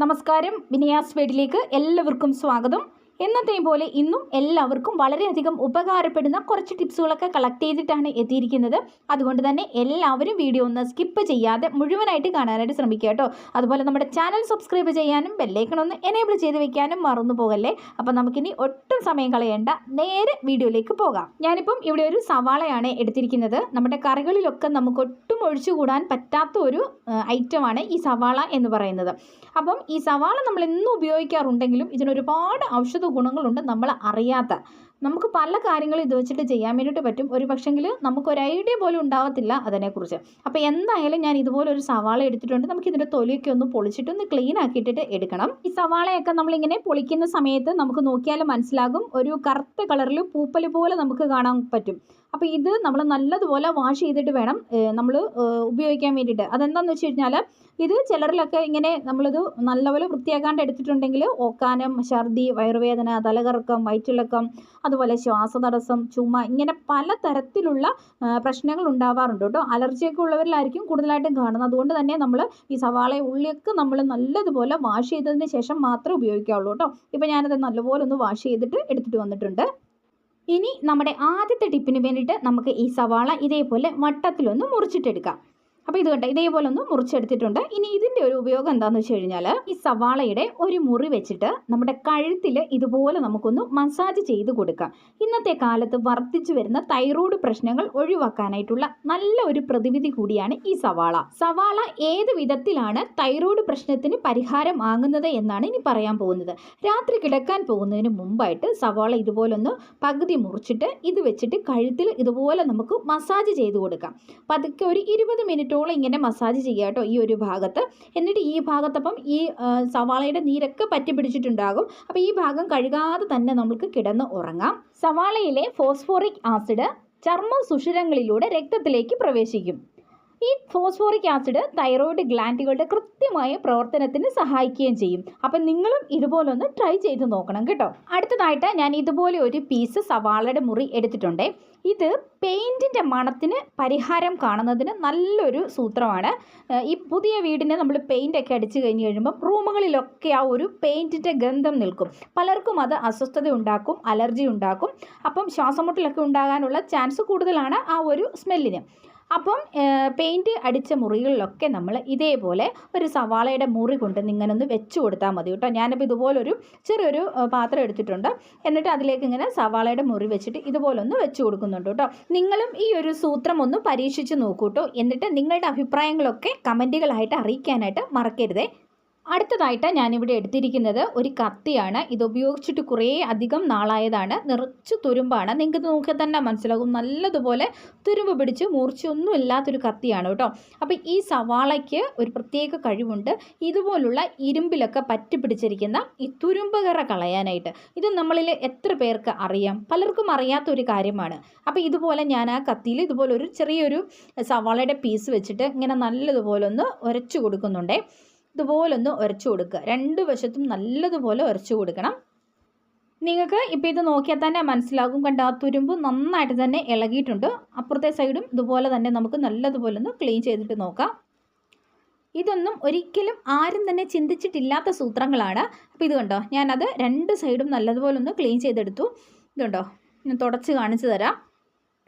നമസ്കാരം. വിനയാസ് വീട്ടിലേക്ക് എല്ലാവർക്കും സ്വാഗതം. എന്നത്തെയും പോലെ ഇന്നും എല്ലാവർക്കും വളരെയധികം ഉപകാരപ്പെടുന്ന കുറച്ച് ടിപ്സുകളൊക്കെ കളക്ട് ചെയ്തിട്ടാണ് എത്തിയിരിക്കുന്നത്. അതുകൊണ്ട് തന്നെ എല്ലാവരും വീഡിയോ ഒന്ന് സ്കിപ്പ് ചെയ്യാതെ മുഴുവനായിട്ട് കാണാനായിട്ട് ശ്രമിക്കുക കേട്ടോ. അതുപോലെ നമ്മുടെ ചാനൽ സബ്സ്ക്രൈബ് ചെയ്യാനും ബെല്ലൈക്കൺ ഒന്ന് എനേബിൾ ചെയ്ത് വെക്കാനും മറന്നു പോകല്ലേ? അപ്പം നമുക്കിനി ഒട്ടും സമയം കളയേണ്ട. നേരെ വീഡിയോയിലേക്ക് പോകാം. ഞാനിപ്പം ഇവിടെ ഒരു സവാളയാണ് എടുത്തിരിക്കുന്നത്. നമ്മുടെ കറികളിലൊക്കെ നമുക്ക് ഒട്ടും ഒഴിച്ചുകൂടാൻ പറ്റാത്ത ഒരു ഐറ്റമാണ് ഈ സവാള എന്ന് പറയുന്നത്. അപ്പം ഈ സവാള നമ്മൾ എന്നും ഉപയോഗിക്കാറുണ്ടെങ്കിലും ഇതിനൊരുപാട് ഔഷധ ഗുണങ്ങളുണ്ട് നമ്മൾ അറിയാത്ത. നമുക്ക് പല കാര്യങ്ങളും ഇത് വെച്ചിട്ട് ചെയ്യാൻ വേണ്ടിയിട്ട് പറ്റും. ഒരു പക്ഷെങ്കിൽ നമുക്കൊരു ഐഡിയ പോലും ഉണ്ടാകത്തില്ല അതിനെക്കുറിച്ച്. അപ്പോൾ എന്തായാലും ഞാൻ ഇതുപോലെ ഒരു സവാള എടുത്തിട്ടുണ്ട്. നമുക്ക് ഇതിന്റെ തൊലിയൊക്കെ ഒന്ന് പൊളിച്ചിട്ട് ഒന്ന് ക്ലീൻ ആക്കിയിട്ടിട്ട് എടുക്കണം. ഈ സവാളയൊക്കെ നമ്മളിങ്ങനെ പൊളിക്കുന്ന സമയത്ത് നമുക്ക് നോക്കിയാൽ മനസ്സിലാകും. ഒരു കറുത്ത കളറിൽ പൂപ്പൽ പോലെ നമുക്ക് കാണാൻ പറ്റും. അപ്പോൾ ഇത് നമ്മൾ നല്ലതുപോലെ വാഷ് ചെയ്തിട്ട് വേണം നമ്മൾ ഉപയോഗിക്കാൻ വേണ്ടിയിട്ട്. അതെന്താണെന്ന് വെച്ച് കഴിഞ്ഞാൽ ഇത് ചിലരിലൊക്കെ ഇങ്ങനെ നമ്മളിത് നല്ലപോലെ വൃത്തിയാക്കാണ്ട് എടുത്തിട്ടുണ്ടെങ്കിൽ ഓക്കാനം ഛർദി വയറുവേദന തലകറക്കം വയറ്റിളക്കം അതുപോലെ ശ്വാസതടസ്സം ചുമ ഇങ്ങനെ പല തരത്തിലുള്ള പ്രശ്നങ്ങൾ ഉണ്ടാവാറുണ്ട് കേട്ടോ. അലർജിയൊക്കെ ഉള്ളവരിലായിരിക്കും കൂടുതലായിട്ടും കാണുന്നത്. അതുകൊണ്ട് തന്നെ നമ്മൾ ഈ സവാള ഉള്ളിയൊക്കെ നമ്മൾ നല്ലതുപോലെ വാഷ് ചെയ്തതിന് ശേഷം മാത്രമേ ഉപയോഗിക്കാവുള്ളൂ കേട്ടോ. ഇപ്പോൾ ഞാനത് നല്ലപോലെ ഒന്ന് വാഷ് ചെയ്തിട്ട് എടുത്തിട്ട് വന്നിട്ടുണ്ട്. ഇനി നമ്മുടെ ആദ്യത്തെ ടിപ്പിന് വേണ്ടിയിട്ട് നമുക്ക് ഈ സവാള ഇതേപോലെ വട്ടത്തിലൊന്ന് മുറിച്ചിട്ടെടുക്കാം. അപ്പോൾ ഇത് കണ്ട ഇതേപോലെ ഒന്ന് മുറിച്ചെടുത്തിട്ടുണ്ട്. ഇനി ഇതിന്റെ ഒരു ഉപയോഗം എന്താണെന്ന് വെച്ച് കഴിഞ്ഞാൽ ഈ സവാളയുടെ ഒരു മുറി വെച്ചിട്ട് നമ്മുടെ കഴുത്തിൽ ഇതുപോലെ നമുക്കൊന്ന് മസാജ് ചെയ്ത് കൊടുക്കാം. ഇന്നത്തെ കാലത്ത് വർദ്ധിച്ചു വരുന്ന തൈറോയ്ഡ് പ്രശ്നങ്ങൾ ഒഴിവാക്കാനായിട്ടുള്ള നല്ല ഒരു പ്രതിവിധി കൂടിയാണ് ഈ സവാള. സവാള ഏത് വിധത്തിലാണ് തൈറോയ്ഡ് പ്രശ്നത്തിന് പരിഹാരം ആകുന്നത് എന്നാണ് ഇനി പറയാൻ പോകുന്നത്. രാത്രി കിടക്കാൻ പോകുന്നതിന് മുമ്പായിട്ട് സവാള ഇതുപോലെ ഒന്ന് പകുതി മുറിച്ചിട്ട് ഇത് വെച്ചിട്ട് കഴുത്തിൽ ഇതുപോലെ നമുക്ക് മസാജ് ചെയ്ത് കൊടുക്കാം. പതുക്കെ ഒരു ഇരുപത് മിനിറ്റോളം ഇങ്ങനെ മസാജ് ചെയ്യുക കേട്ടോ ഈ ഒരു ഭാഗത്ത്. എന്നിട്ട് ഈ ഭാഗത്തപ്പം ഈ സവാളയുടെ നീരൊക്കെ പറ്റി പിടിച്ചിട്ടുണ്ടാകും. അപ്പോൾ ഈ ഭാഗം കഴുകാതെ തന്നെ നമുക്ക് കിടന്ന് ഉറങ്ങാം. സവാളയിലെ ഫോസ്ഫോറിക് ആസിഡ് ചർമ്മ സുഷിരങ്ങളിലൂടെ രക്തത്തിലേക്ക് പ്രവേശിക്കും. ഈ ഫോസ്ഫോറിക് ആസിഡ് തൈറോയിഡ് ഗ്ലാൻഡുകളുടെ കൃത്യമായ പ്രവർത്തനത്തിന് സഹായിക്കുകയും ചെയ്യും. അപ്പം നിങ്ങളും ഇതുപോലൊന്ന് ട്രൈ ചെയ്ത് നോക്കണം കേട്ടോ. അടുത്തതായിട്ട് ഞാൻ ഇതുപോലെ ഒരു പീസ് സവാളയുടെ മുറി എടുത്തിട്ടുണ്ട്. ഇത് പെയിന്റിന്റെ മണത്തിന് പരിഹാരം കാണുന്നതിന് നല്ലൊരു സൂത്രമാണ്. ഈ പുതിയ വീടിനെ നമ്മൾ പെയിന്റൊക്കെ അടിച്ച് കഴിഞ്ഞ് കഴിയുമ്പം റൂമുകളിലൊക്കെ ആ ഒരു പെയിന്റിന്റെ ഗന്ധം നിൽക്കും. പലർക്കും അത് അസ്വസ്ഥത ഉണ്ടാക്കും അലർജി ഉണ്ടാക്കും. അപ്പം ശ്വാസമുട്ടലൊക്കെ ഉണ്ടാകാനുള്ള ചാൻസ് കൂടുതലാണ് ആ ഒരു സ്മെല്ലിന് അപ്പം പെയിന്റ് അടിച്ച മുറികളിലൊക്കെ നമ്മൾ ഇതേപോലെ ഒരു സവാളയുടെ മുറി കൊണ്ട് ഇങ്ങനെ ഒന്ന് വെച്ച് കൊടുത്താൽ മതി കേട്ടോ. ഞാനിപ്പോൾ ഇതുപോലൊരു ചെറിയൊരു പാത്രം എടുത്തിട്ടുണ്ട്. എന്നിട്ട് അതിലേക്ക് ഇങ്ങനെ സവാളയുടെ മുറി വെച്ചിട്ട് ഇതുപോലെ ഒന്ന് വെച്ച് കൊടുക്കുന്നുണ്ട് കേട്ടോ. നിങ്ങളും ഈ ഒരു സൂത്രം ഒന്ന് പരീക്ഷിച്ച് നോക്കൂ കേട്ടോ. എന്നിട്ട് നിങ്ങളുടെ അഭിപ്രായങ്ങളൊക്കെ കമന്റുകളായിട്ട് അറിയിക്കാനായിട്ട് മറക്കരുതേ. അടുത്തതായിട്ട് ഞാനിവിടെ എടുത്തിരിക്കുന്നത് ഒരു കത്തിയാണ്. ഇത് ഉപയോഗിച്ചിട്ട് കുറേ അധികം നാളായതാണ്. നിറച്ച് തുരുമ്പാണ്. നിങ്ങൾക്ക് നോക്കിയാൽ തന്നെ മനസ്സിലാകും. നല്ലതുപോലെ തുരുമ്പ് പിടിച്ച് മൂർച്ചയൊന്നും ഇല്ലാത്തൊരു കത്തിയാണ് കേട്ടോ. അപ്പോൾ ഈ സവാളയ്ക്ക് ഒരു പ്രത്യേക കഴിവുണ്ട്. ഇതുപോലുള്ള ഇരുമ്പിലൊക്കെ പറ്റി പിടിച്ചിരിക്കുന്ന ഈ തുരുമ്പുകറ കളയാനായിട്ട്. ഇത് നമ്മളിൽ എത്ര പേർക്ക് അറിയാം? പലർക്കും അറിയാത്ത ഒരു കാര്യമാണ്. അപ്പോൾ ഇതുപോലെ ഞാൻ ആ കത്തിയിൽ ഇതുപോലെ ഒരു ചെറിയൊരു സവാളയുടെ പീസ് വെച്ചിട്ട് ഇങ്ങനെ നല്ലതുപോലെ ഒന്ന് ഉരച്ചു കൊടുക്കുന്നുണ്ടേ. ഇതുപോലൊന്ന് ഉരച്ചു കൊടുക്കുക. രണ്ട് വശത്തും നല്ലതുപോലെ ഉരച്ചു കൊടുക്കണം. നിങ്ങൾക്ക് ഇപ്പോൾ ഇത് നോക്കിയാൽ തന്നെ മനസ്സിലാകും. കണ്ട? ആ തുരുമ്പ് നന്നായിട്ട് തന്നെ ഇളകിയിട്ടുണ്ട്. അപ്പുറത്തെ സൈഡും ഇതുപോലെ തന്നെ നമുക്ക് നല്ലതുപോലെ ഒന്ന് ക്ലീൻ ചെയ്തിട്ട് നോക്കാം. ഇതൊന്നും ഒരിക്കലും ആരും തന്നെ ചിന്തിച്ചിട്ടില്ലാത്ത സൂത്രങ്ങളാണ്. അപ്പോൾ ഇത് കണ്ടോ? ഞാനത് രണ്ട് സൈഡും നല്ലതുപോലെ ഒന്ന് ക്ലീൻ ചെയ്തെടുത്തു. ഇതുണ്ടോ ഞാൻ തുടച്ച് കാണിച്ചു തരാം.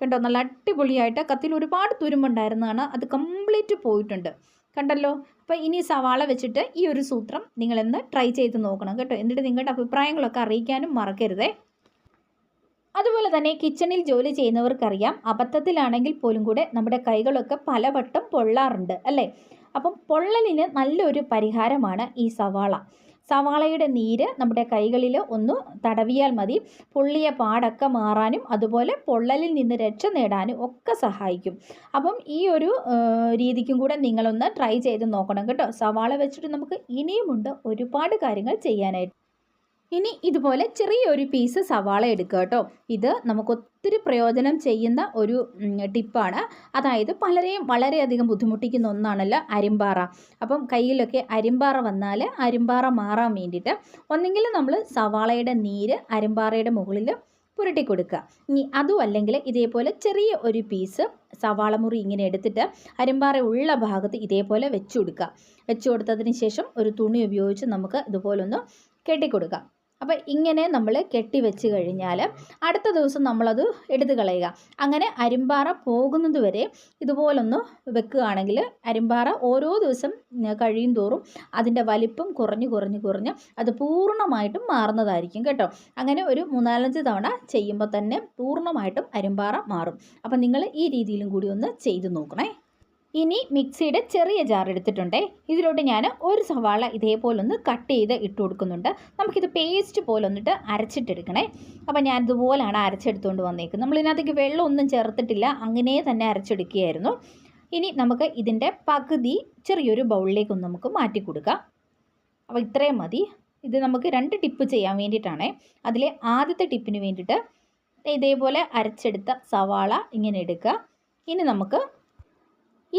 കണ്ടോ? നല്ല അടിപൊളിയായിട്ട് കത്തിൽ ഒരുപാട് തുരുമ്പുണ്ടായിരുന്നതാണ്. അത് കംപ്ലീറ്റ് പോയിട്ടുണ്ട്. കണ്ടല്ലോ? അപ്പോൾ ഇനി സവാള വെച്ചിട്ട് ഈ ഒരു സൂത്രം നിങ്ങളെന്ന് ട്രൈ ചെയ്ത് നോക്കണം കേട്ടോ. എന്നിട്ട് നിങ്ങളുടെ അഭിപ്രായങ്ങളൊക്കെ അറിയിക്കാനും മറക്കരുതേ. അതുപോലെ തന്നെ കിച്ചണിൽ ജോലി ചെയ്യുന്നവർക്കറിയാം അബദ്ധത്തിലാണെങ്കിൽ പോലും കൂടെ നമ്മുടെ കൈകളൊക്കെ പലവട്ടം പൊള്ളാറുണ്ട് അല്ലേ? അപ്പം പൊള്ളലിന് നല്ലൊരു പരിഹാരമാണ് ഈ സവാള. സവാളയുടെ നീര് നമ്മുടെ കൈകളിൽ ഒന്ന് തടവിയാൽ മതി. പൊള്ളിയ പാടൊക്കെ മാറാനും അതുപോലെ പൊള്ളലിൽ നിന്ന് രക്ഷ നേടാനും ഒക്കെ സഹായിക്കും. അപ്പം ഈ ഒരു രീതിക്കും കൂടെ നിങ്ങളൊന്ന് ട്രൈ ചെയ്ത് നോക്കണം കേട്ടോ. സവാള വെച്ചിട്ട് നമുക്ക് ഇനിയുമുണ്ട് ഒരുപാട് കാര്യങ്ങൾ ചെയ്യാനായിട്ട്. ഇനി ഇതുപോലെ ചെറിയൊരു പീസ് സവാള എടുക്കുക കേട്ടോ. ഇത് നമുക്ക് ഒത്തിരി പ്രയോജനം ചെയ്യുന്ന ഒരു ടിപ്പാണ് അതായത് പലരെയും വളരെയധികം ബുദ്ധിമുട്ടിക്കുന്ന ഒന്നാണല്ലോ അരിമ്പാറ. അപ്പം കയ്യിലൊക്കെ അരിമ്പാറ വന്നാൽ അരിമ്പാറ മാറാൻ വേണ്ടിയിട്ട് ഒന്നെങ്കിൽ നമ്മൾ സവാളയുടെ നീര് അരിമ്പാറയുടെ മുകളിൽ പുരട്ടി കൊടുക്കുക. ഇനി അതും അല്ലെങ്കിൽ ഇതേപോലെ ചെറിയ ഒരു പീസ് സവാള മുറി ഇങ്ങനെ എടുത്തിട്ട് അരിമ്പാറ ഉള്ള ഭാഗത്ത് ഇതേപോലെ വെച്ചു കൊടുക്കുക. വെച്ചു കൊടുത്തതിന് ശേഷം ഒരു തുണി ഉപയോഗിച്ച് നമുക്ക് ഇതുപോലൊന്ന് കെട്ടിക്കൊടുക്കാം അപ്പോൾ ഇങ്ങനെ നമ്മൾ കെട്ടി വെച്ച് കഴിഞ്ഞാൽ അടുത്ത ദിവസം നമ്മളത് എടുത്തു കളയുക. അങ്ങനെ അരിമ്പാറ പോകുന്നത് വരെ ഇതുപോലൊന്ന് വെക്കുകയാണെങ്കിൽ അരിമ്പാറ ഓരോ ദിവസം കഴിയും തോറും അതിന്റെ വലിപ്പം കുറഞ്ഞ് കുറഞ്ഞ് കുറഞ്ഞ് അത് പൂർണമായിട്ടും മാറുന്നതായിരിക്കും കേട്ടോ. അങ്ങനെ ഒരു മൂന്നാലഞ്ച് തവണ ചെയ്യുമ്പോൾ തന്നെ പൂർണമായിട്ടും അരിമ്പാറ മാറും. അപ്പം നിങ്ങൾ ഈ രീതിയിലും കൂടി ഒന്ന് ചെയ്തു നോക്കണേ. ഇനി മിക്സിയുടെ ചെറിയ ജാർ എടുത്തിട്ടുണ്ടേ. ഇതിലോട്ട് ഞാൻ ഒരു സവാള ഇതേപോലൊന്ന് കട്ട് ചെയ്ത് ഇട്ട് കൊടുക്കുന്നുണ്ട്. നമുക്കിത് പേസ്റ്റ് പോലെ ഒന്നിട്ട് അരച്ചിട്ടെടുക്കണേ. അപ്പോൾ ഞാൻ ഇതുപോലെയാണ് അരച്ചെടുത്തുകൊണ്ട് വന്നേക്കുന്നത്. നമ്മളിതിനകത്തേക്ക് വെള്ളം ഒന്നും ചേർത്തിട്ടില്ല. അങ്ങനെ തന്നെ അരച്ചെടുക്കുകയായിരുന്നു. ഇനി നമുക്ക് ഇതിന്റെ പകുതി ചെറിയൊരു ബൗളിലേക്കൊന്ന് നമുക്ക് മാറ്റി കൊടുക്കാം. അപ്പോൾ ഇത്രയും മതി. ഇത് നമുക്ക് രണ്ട് ടിപ്പ് ചെയ്യാൻ വേണ്ടിയിട്ടാണേ. അതിലെ ആദ്യത്തെ ടിപ്പിന് വേണ്ടിയിട്ട് ഇതേപോലെ അരച്ചെടുത്ത സവാള ഇങ്ങനെ എടുക്കുക. ഇനി നമുക്ക്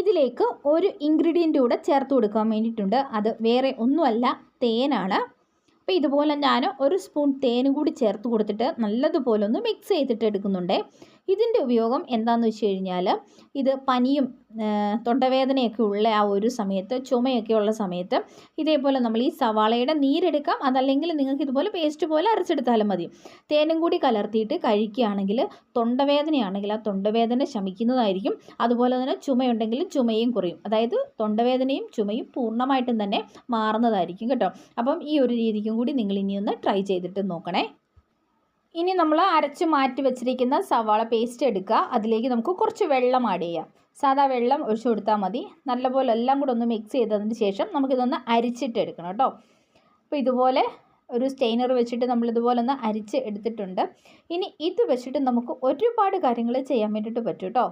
ഇതിലേക്ക് ഒരു ഇൻഗ്രീഡിയന്റ് കൂടെ ചേർത്ത് കൊടുക്കാൻ വേണ്ടിയിട്ടുണ്ട്. അത് വേറെ ഒന്നുമല്ല തേനാണ്. അപ്പോൾ ഇതുപോലെ ഞാൻ ഒരു സ്പൂൺ തേനും കൂടി ചേർത്ത് കൊടുത്തിട്ട് നല്ലതുപോലെ ഒന്ന് മിക്സ് ചെയ്തിട്ട് എടുക്കുന്നുണ്ട്. ഇതിന്റെ ഉപയോഗം എന്താണെന്ന് വെച്ച് കഴിഞ്ഞാൽ ഇത് പനിയും തൊണ്ടവേദനയൊക്കെ ഉള്ള ആ ഒരു സമയത്ത് ചുമയൊക്കെ ഉള്ള സമയത്ത് ഇതേപോലെ നമ്മൾ ഈ സവാളയുടെ നീരെടുക്കാം. അതല്ലെങ്കിൽ നിങ്ങൾക്ക് ഇതുപോലെ പേസ്റ്റ് പോലെ അരച്ചെടുത്താലും മതി. തേനും കൂടി കലർത്തിയിട്ട് കഴിക്കുകയാണെങ്കിൽ തൊണ്ടവേദനയാണെങ്കിൽ ആ തൊണ്ടവേദന ശമിക്കുന്നതായിരിക്കും. അതുപോലെ തന്നെ ചുമയുണ്ടെങ്കിൽ ചുമയും കുറയും. അതായത് തൊണ്ടവേദനയും ചുമയും പൂർണമായിട്ടും തന്നെ മാറുന്നതായിരിക്കും കേട്ടോ. അപ്പം ഈ ഒരു രീതിക്കും കൂടി നിങ്ങൾ ഇനിയൊന്ന് ട്രൈ ചെയ്തിട്ട് നോക്കണേ. ഇനി നമ്മൾ അരച്ച് മാറ്റി വെച്ചിരിക്കുന്ന സവാള പേസ്റ്റ് എടുക്കുക. അതിലേക്ക് നമുക്ക് കുറച്ച് വെള്ളം ആഡ് ചെയ്യാം. സാധാ വെള്ളം ഒഴിച്ചു കൊടുത്താൽ മതി. നല്ലപോലെ എല്ലാം കൂടെ ഒന്ന് മിക്സ് ചെയ്തതിന് ശേഷം നമുക്കിതൊന്ന് അരിച്ചിട്ട് എടുക്കണം കേട്ടോ. അപ്പോൾ ഇതുപോലെ ഒരു സ്റ്റെയിനർ വെച്ചിട്ട് നമ്മൾ ഇതുപോലെ ഒന്ന് അരിച്ച് എടുത്തിട്ടുണ്ട്. ഇനി ഇത് വെച്ചിട്ട് നമുക്ക് ഒരുപാട് കാര്യങ്ങൾ ചെയ്യാൻ വേണ്ടിയിട്ട് പറ്റും കേട്ടോ.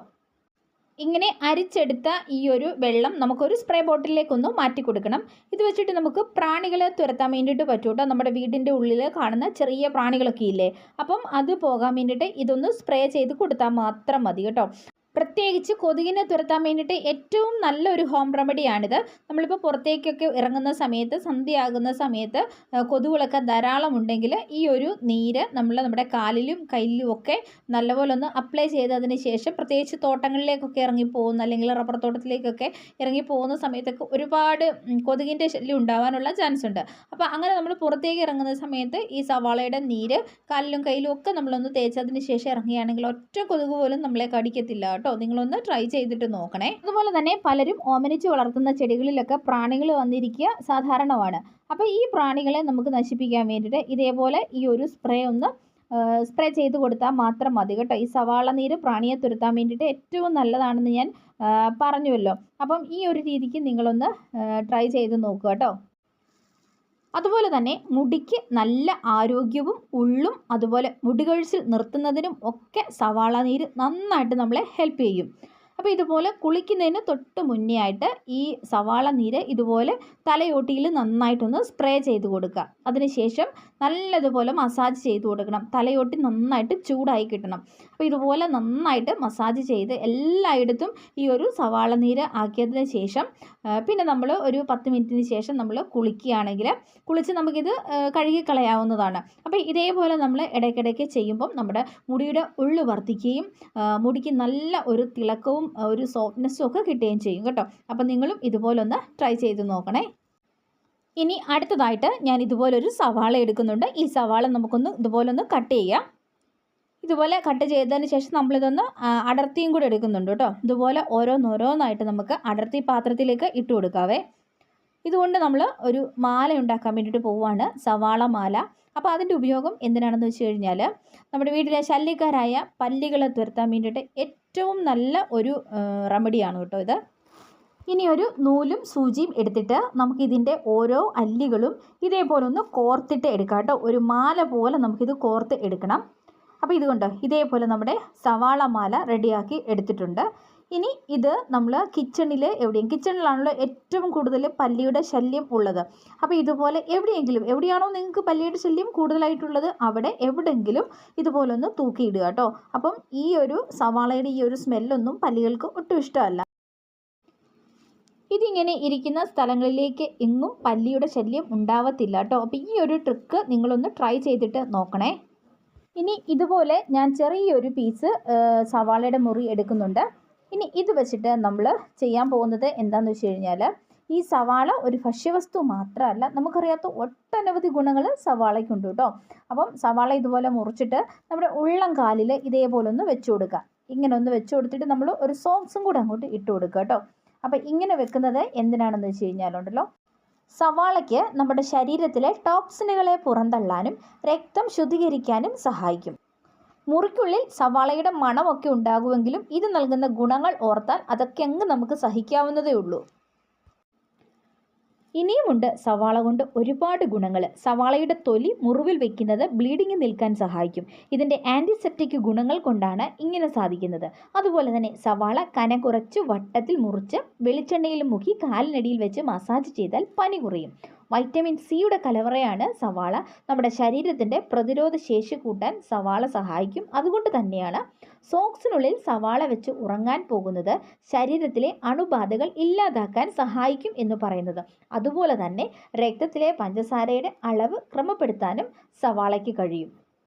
ഇങ്ങനെ അരിച്ചെടുത്ത ഈ ഒരു വെള്ളം നമുക്കൊരു സ്പ്രേ ബോട്ടിലേക്കൊന്ന് മാറ്റി കൊടുക്കണം ഇത് വെച്ചിട്ട് നമുക്ക് പ്രാണികളെ തുരത്താൻ വേണ്ടിയിട്ട് പറ്റൂട്ടോ. നമ്മുടെ വീടിന്റെ ഉള്ളിൽ കാണുന്ന ചെറിയ പ്രാണികളൊക്കെ ഇല്ലേ? അപ്പം അത് പോകാൻ വേണ്ടിയിട്ട് ഇതൊന്ന് സ്പ്രേ ചെയ്ത് കൊടുത്താൽ മാത്രം മതി കേട്ടോ. പ്രത്യേകിച്ച് കൊതുകിനെ തുരത്താൻ വേണ്ടിയിട്ട് ഏറ്റവും നല്ലൊരു ഹോം റെമഡിയാണിത് നമ്മളിപ്പോൾ പുറത്തേക്കൊക്കെ ഇറങ്ങുന്ന സമയത്ത് സന്ധ്യയാകുന്ന സമയത്ത് കൊതുകുകളൊക്കെ ധാരാളം ഉണ്ടെങ്കിൽ ഈ ഒരു നീര് നമ്മൾ നമ്മുടെ കാലിലും കയ്യിലും ഒക്കെ നല്ലപോലെ ഒന്ന് അപ്ലൈ ചെയ്തതിന് ശേഷം പ്രത്യേകിച്ച് തോട്ടങ്ങളിലേക്കൊക്കെ ഇറങ്ങി പോകുന്ന അല്ലെങ്കിൽ റബ്ബർ തോട്ടത്തിലേക്കൊക്കെ ഇറങ്ങി പോകുന്ന സമയത്തൊക്കെ ഒരുപാട് കൊതുകിന്റെ ശല്യം ഉണ്ടാവാനുള്ള ചാൻസ് ഉണ്ട്. അപ്പോൾ അങ്ങനെ നമ്മൾ പുറത്തേക്ക് ഇറങ്ങുന്ന സമയത്ത് ഈ സവാളയുടെ നീര് കാലിലും കയ്യിലും ഒക്കെ നമ്മളൊന്ന് തേച്ചതിന് ശേഷം ഇറങ്ങുകയാണെങ്കിൽ ഒറ്റ കൊതുക് പോലും നമ്മളെ കടിക്കത്തില്ല കേട്ടോ. നിങ്ങളൊന്ന് ട്രൈ ചെയ്തിട്ട് നോക്കണേ. അതുപോലെ തന്നെ പലരും ഓമനിച്ച് വളർത്തുന്ന ചെടികളിലൊക്കെ പ്രാണികൾ വന്നിരിക്കുക സാധാരണമാണ്. അപ്പോൾ ഈ പ്രാണികളെ നമുക്ക് നശിപ്പിക്കാൻ വേണ്ടിയിട്ട് ഇതേപോലെ ഈ ഒരു സ്പ്രേ ഒന്ന് സ്പ്രേ ചെയ്ത് കൊടുത്താൽ മാത്രം മതി കേട്ടോ. ഈ സവാള നീര് പ്രാണിയെ തുരുത്താൻ വേണ്ടിയിട്ട് ഏറ്റവും നല്ലതാണെന്ന് ഞാൻ പറഞ്ഞുവല്ലോ. അപ്പം ഈ ഒരു രീതിക്ക് നിങ്ങളൊന്ന് ട്രൈ ചെയ്ത് നോക്കുക കേട്ടോ. അതുപോലെ തന്നെ മുടിക്ക് നല്ല ആരോഗ്യവും ഉള്ളും അതുപോലെ മുടികൊഴിച്ചിൽ നിർത്തുന്നതിനും ഒക്കെ സവാള നീര് നന്നായിട്ട് നമ്മളെ ഹെൽപ്പ് ചെയ്യും. അപ്പോൾ ഇതുപോലെ കുളിക്കുന്നതിന് തൊട്ട് മുന്നേ ആയിട്ട് ഈ സവാള നീര് ഇതുപോലെ തലയോട്ടിയിൽ നന്നായിട്ടൊന്ന് സ്പ്രേ ചെയ്ത് കൊടുക്കുക. അതിനുശേഷം നല്ലതുപോലെ മസാജ് ചെയ്ത് കൊടുക്കണം. തലയോട്ടി നന്നായിട്ട് ചൂടായി കിട്ടണം. അപ്പോൾ ഇതുപോലെ നന്നായിട്ട് മസാജ് ചെയ്ത് എല്ലായിടത്തും ഈ ഒരു സവാള നീര് ആക്കിയതിന് ശേഷം പിന്നെ നമ്മൾ ഒരു പത്ത് മിനിറ്റിന് ശേഷം നമ്മൾ കുളിക്കുകയാണെങ്കിൽ കുളിച്ച് നമുക്കിത് കഴുകിക്കളയാവുന്നതാണ്. അപ്പോൾ ഇതേപോലെ നമ്മൾ ഇടയ്ക്കിടയ്ക്ക് ചെയ്യുമ്പം നമ്മുടെ മുടിയുടെ ഉള്ളു വർദ്ധിക്കുകയും മുടിക്ക് നല്ല ഒരു തിളക്കവും ഒരു സോഫ്റ്റ്നെസ്സും ഒക്കെ കിട്ടുകയും ചെയ്യും കേട്ടോ. അപ്പോൾ നിങ്ങളും ഇതുപോലൊന്ന് ട്രൈ ചെയ്ത് നോക്കണേ. ഇനി അടുത്തതായിട്ട് ഞാൻ ഇതുപോലൊരു സവാള എടുക്കുന്നുണ്ട്. ഈ സവാള നമുക്കൊന്ന് ഇതുപോലൊന്ന് കട്ട് ചെയ്യാം. ഇതുപോലെ കട്ട് ചെയ്തതിന് ശേഷം നമ്മളിതൊന്ന് അടർത്തിയും കൂടി എടുക്കുന്നുണ്ട് കേട്ടോ. ഇതുപോലെ ഓരോന്നോരോന്നായിട്ട് നമുക്ക് അടർത്തി പാത്രത്തിലേക്ക് ഇട്ട് കൊടുക്കാവേ. ഇതുകൊണ്ട് നമ്മൾ ഒരു മാല ഉണ്ടാക്കാൻ വേണ്ടിയിട്ട് പോവുകയാണ് സവാള മാല. അപ്പോൾ അതിന്റെ ഉപയോഗം എന്തിനാണെന്ന് വെച്ച് കഴിഞ്ഞാൽ നമ്മുടെ വീട്ടിലെ ശല്യക്കാരായ പല്ലികളെ തുരത്താൻ വേണ്ടിയിട്ട് ഏറ്റവും നല്ല ഒരു റെമഡിയാണ് കേട്ടോ ഇത്. ഇനി ഒരു നൂലും സൂചിയും എടുത്തിട്ട് നമുക്കിതിന്റെ ഓരോ അല്ലികളും ഇതേപോലെ ഒന്ന് കോർത്തിട്ട് എടുക്കാം കേട്ടോ. ഒരു മാല പോലെ നമുക്കിത് കോർത്ത് എടുക്കണം. അപ്പോൾ ഇതുകൊണ്ട് ഇതേപോലെ നമ്മുടെ സവാള മാല റെഡിയാക്കി എടുത്തിട്ടുണ്ട്. ഇനി ഇത് നമ്മൾ കിച്ചണിൽ എവിടെയും കിച്ചണിലാണല്ലോ ഏറ്റവും കൂടുതൽ പല്ലിയുടെ ശല്യം ഉള്ളത്. അപ്പോൾ ഇതുപോലെ എവിടെയെങ്കിലും എവിടെയാണോ നിങ്ങൾക്ക് പല്ലിയുടെ ശല്യം കൂടുതലായിട്ടുള്ളത് അവിടെ എവിടെയെങ്കിലും ഇതുപോലെ ഒന്ന് തൂക്കിയിടുക കേട്ടോ അപ്പം ഈ ഒരു സവാളയുടെ ഈ ഒരു സ്മെല്ലൊന്നും പല്ലികൾക്ക് ഒട്ടും ഇഷ്ടമല്ല. ഇതിങ്ങനെ ഇരിക്കുന്ന സ്ഥലങ്ങളിലേക്ക് എങ്ങും പല്ലിയുടെ ശല്യം ഉണ്ടാവത്തില്ല കേട്ടോ അപ്പോൾ ഈ ഒരു ട്രിക്ക് നിങ്ങളൊന്ന് ട്രൈ ചെയ്തിട്ട് നോക്കണേ. ഇനി ഇതുപോലെ ഞാൻ ചെറിയൊരു പീസ് സവാളയുടെ മുറി എടുക്കുന്നുണ്ട്. ഇനി ഇത് വെച്ചിട്ട് നമ്മൾ ചെയ്യാൻ പോകുന്നത് എന്താണെന്ന് വെച്ച് കഴിഞ്ഞാൽ ഈ സവാള ഒരു ഭക്ഷ്യവസ്തു മാത്രമല്ല നമുക്കറിയാത്ത ഒട്ടനവധി ഗുണങ്ങൾ സവാളയ്ക്കുണ്ട് കേട്ടോ. അപ്പം സവാള ഇതുപോലെ മുറിച്ചിട്ട് നമ്മുടെ ഉള്ളം കാലിൽ ഇതേപോലെ ഒന്ന് വെച്ചു കൊടുക്കുക. ഇങ്ങനെ ഒന്ന് വെച്ചു കൊടുത്തിട്ട് നമ്മൾ ഒരു സോക്സും കൂടെ അങ്ങോട്ട് ഇട്ട് കൊടുക്കുക കേട്ടോ. അപ്പം ഇങ്ങനെ വെക്കുന്നത് എന്തിനാണെന്ന് വെച്ച് കഴിഞ്ഞാലുണ്ടല്ലോ സവാളയ്ക്ക് നമ്മുടെ ശരീരത്തിലെ ടോക്സിനുകളെ പുറന്തള്ളാനും രക്തം ശുദ്ധീകരിക്കാനും സഹായിക്കും. മുറിക്കുള്ളിൽ സവാളയുടെ മണമൊക്കെ ഉണ്ടാകുമെങ്കിലും ഇത് നൽകുന്ന ഗുണങ്ങൾ ഓർത്താൽ അതൊക്കെ അങ്ങ് നമുക്ക് സഹിക്കാവുന്നതേ ഉള്ളൂ. ഇനിയുമുണ്ട് സവാള കൊണ്ട് ഒരുപാട് ഗുണങ്ങൾ. സവാളയുടെ തൊലി മുറിവിൽ വെക്കുന്നത് ബ്ലീഡിങ് നിൽക്കാൻ സഹായിക്കും. ഇതിന്റെ ആന്റിസെപ്റ്റിക് ഗുണങ്ങൾ കൊണ്ടാണ് ഇങ്ങനെ സാധിക്കുന്നത്. അതുപോലെ തന്നെ സവാള കന കുറച്ച് വട്ടത്തിൽ മുറിച്ച് വെളിച്ചെണ്ണയിൽ മുക്കി കാലിനടിയിൽ വെച്ച് മസാജ് ചെയ്താൽ പനി കുറയും. വൈറ്റമിൻ സിയുടെ കലവറയാണ് സവാള. നമ്മുടെ ശരീരത്തിന്റെ പ്രതിരോധ ശേഷി കൂട്ടാൻ സവാള സഹായിക്കും. അതുകൊണ്ട് തന്നെയാണ് സോക്സിനുള്ളിൽ സവാള വെച്ച് ഉറങ്ങാൻ പോകുന്നത് ശരീരത്തിലെ അണുബാധകൾ ഇല്ലാതാക്കാൻ സഹായിക്കും എന്ന് പറയുന്നത്. അതുപോലെ തന്നെ രക്തത്തിലെ പഞ്ചസാരയുടെ അളവ് ക്രമപ്പെടുത്താനും സവാളയ്ക്ക് കഴിയും.